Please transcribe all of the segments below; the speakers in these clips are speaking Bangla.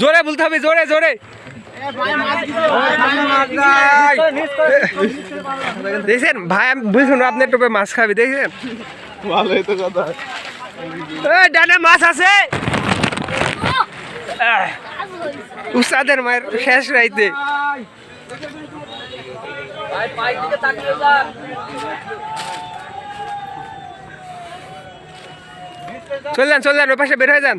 জোরে বলতে হবে জোরে জোরে। দেখছেন ভাই আমি বুঝুন আপনার টোপে মাছ খাবি দেখছেন? ভালোই তো কথা। ডানে মাছ আছে। উস্তাদের মায়ের শেষ রাইতে। চল যান চল যান ওই পাশে বের হয়ে যান।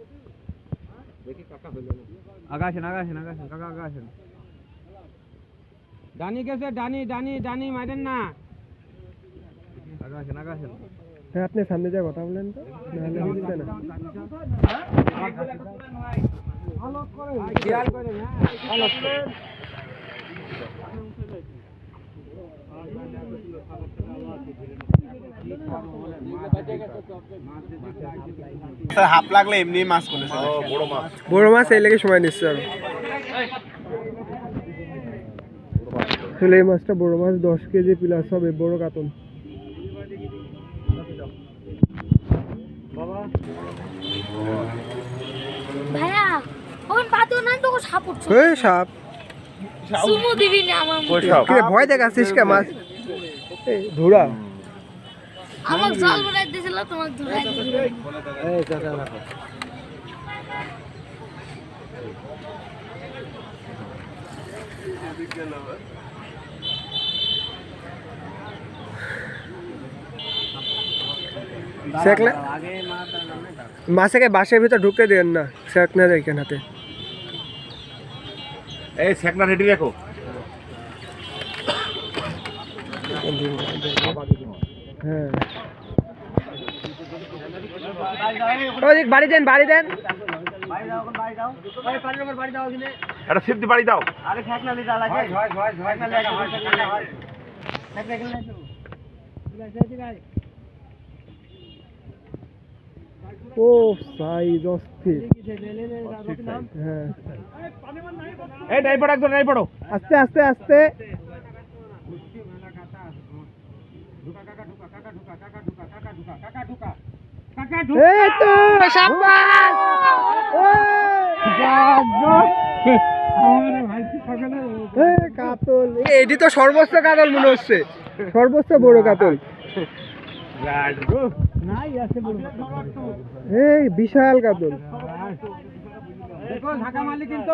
দেখি কাকা হইল না। আগাছেন আগাছেন আগাছেন কাকা আগাছেন ডানি গেছে ডানি ডানি ডানি মারেন না। আগাছেন আগাছেন হ্যাঁ আপনি সামনে যা কথা বলেন তো নাহলে হচ্ছে না। খেয়াল করেন। হ্যাঁ। হাফ লাগলে এমনি মাছ করেছে বড় মাছ। বড় মাছ এই লেগে সময় নিচ্ছে আসলে এই মাছটা বড় মাছ দশ কেজি প্লাস হবে বড় কাতন ভাইয়া ওন পাতো না তো সাপ উঠছে সাপ। সুমু দিবি না আমার মুখে। কি রে, ভয় দেখাচ্ছিস কে মাছ? এই ধুরা। আমাকে জল ধরাই দিবি সেকলে মাছকে বাসের ভিতর ঢুকতে দেন না সেক না দেখেন হাতে এই সেকনা রেডি রাখো হ্যাঁ ওই বাড়ি দেন বাড়ি দেন। একটা সিদ্ধি বাড়ি দাও। ও সাইজ অস্থির। হ্যাঁ। এই নাই পড়ো একদম নাই পড়ো। আস্তে আস্তে আস্তে এই তো সাব্বাস এই কাতল এটি তো সর্বোচ্চ কাতল মনে হচ্ছে। সর্বোচ্চ বড় কাতল। এই বিশাল কাতল। দেখো ঢাকা মারলি কিন্তু।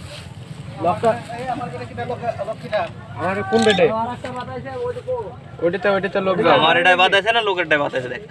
আমার কোন বেডে? ওইটাতে ওইটাতে লোক আমার এটাই বাতাসে না লোকেরটাই বাতাসে দেখ।